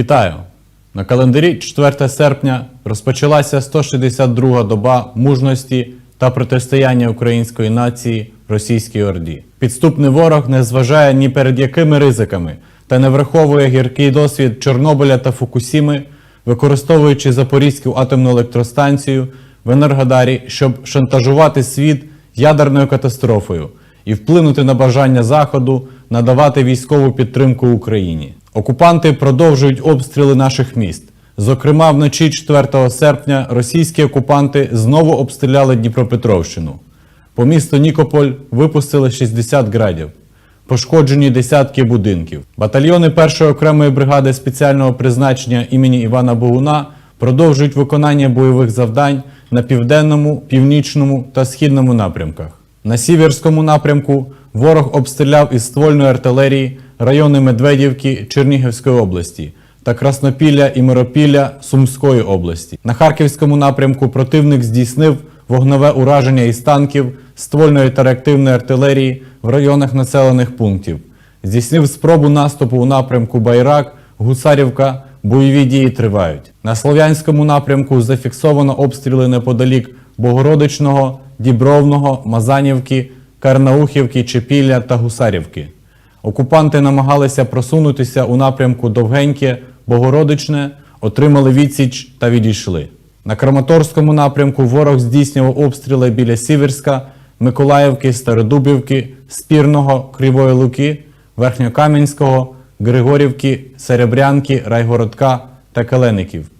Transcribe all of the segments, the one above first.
Вітаю! На календарі 4 серпня розпочалася 162-га доба мужності та протистояння української нації російській орді. Підступний ворог не зважає ні перед якими ризиками та не враховує гіркий досвід Чорнобиля та Фукусіми, використовуючи Запорізьку атомну електростанцію в Енергодарі, щоб шантажувати світ ядерною катастрофою і вплинути на бажання Заходу надавати військову підтримку Україні. Окупанти продовжують обстріли наших міст. Зокрема, вночі 4 серпня російські окупанти знову обстріляли Дніпропетровщину. По місту Нікополь випустили 60 градів. Пошкоджені десятки будинків. Батальйони 1-ї окремої бригади спеціального призначення імені Івана Богуна продовжують виконання бойових завдань на південному, північному та східному напрямках. На сіверському напрямку ворог обстріляв із ствольної артилерії райони Медведівки Чернігівської області та Краснопілля і Миропілля Сумської області. На Харківському напрямку противник здійснив вогневе ураження із танків, ствольної та реактивної артилерії в районах населених пунктів. Здійснив спробу наступу у напрямку Байрак, Гусарівка. Бойові дії тривають. На Слов'янському напрямку зафіксовано обстріли неподалік Богородичного, Дібровного, Мазанівки, Карнаухівки, Чепілля та Гусарівки. Окупанти намагалися просунутися у напрямку Довгеньке, Богородичне, отримали відсіч та відійшли. На Краматорському напрямку ворог здійснював обстріли біля Сіверська, Миколаївки, Стародубівки, Спірного, Кривої Луки, Верхньокам'янського, Григорівки, Серебрянки, Райгородка та Калеників.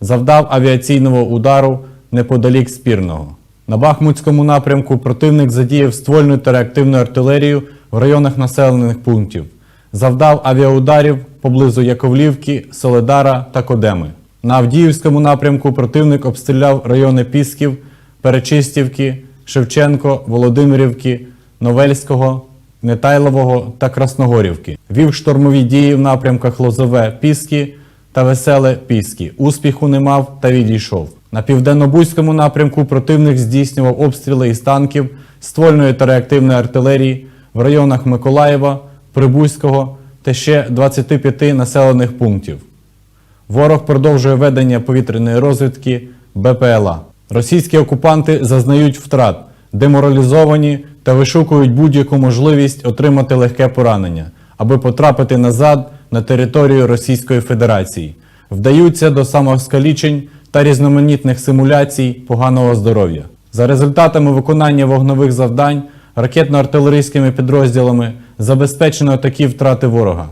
Завдав авіаційного удару неподалік Спірного. На Бахмутському напрямку противник задіяв ствольну та реактивну артилерію в районах населених пунктів. Завдав авіаударів поблизу Яковлівки, Соледара та Кодеми. На Авдіївському напрямку противник обстріляв райони Пісків, Перечистівки, Шевченко, Володимирівки, Новельського, Нетайлового та Красногорівки. Вів штурмові дії в напрямках Лозове Піски та Веселе Піски. Успіху не мав та відійшов. На південно-бузькому напрямку противник здійснював обстріли із танків, ствольної та реактивної артилерії в районах Миколаєва, Прибузького та ще 25 населених пунктів. Ворог продовжує ведення повітряної розвідки БПЛА. Російські окупанти зазнають втрат, деморалізовані та вишукують будь-яку можливість отримати легке поранення, аби потрапити назад на територію Російської Федерації, вдаються до самоскалічень та різноманітних симуляцій поганого здоров'я. За результатами виконання вогнових завдань ракетно-артилерійськими підрозділами забезпечено такі втрати ворога: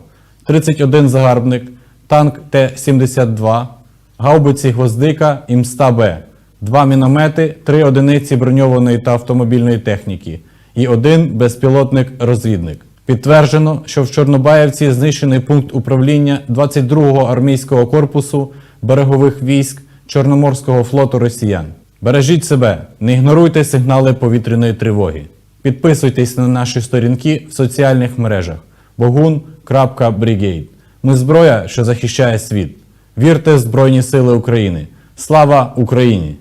31 загарбник, танк Т-72, гаубиці Гвоздика і МСТА-Б, два міномети, три одиниці броньованої та автомобільної техніки і один безпілотник-розвідник. Підтверджено, що в Чорнобаївці знищений пункт управління 22-го армійського корпусу берегових військ Чорноморського флоту росіян. Бережіть себе, не ігноруйте сигнали повітряної тривоги. Підписуйтесь на наші сторінки в соціальних мережах bogun.brigade. Ми зброя, що захищає світ. Вірте в Збройні Сили України. Слава Україні!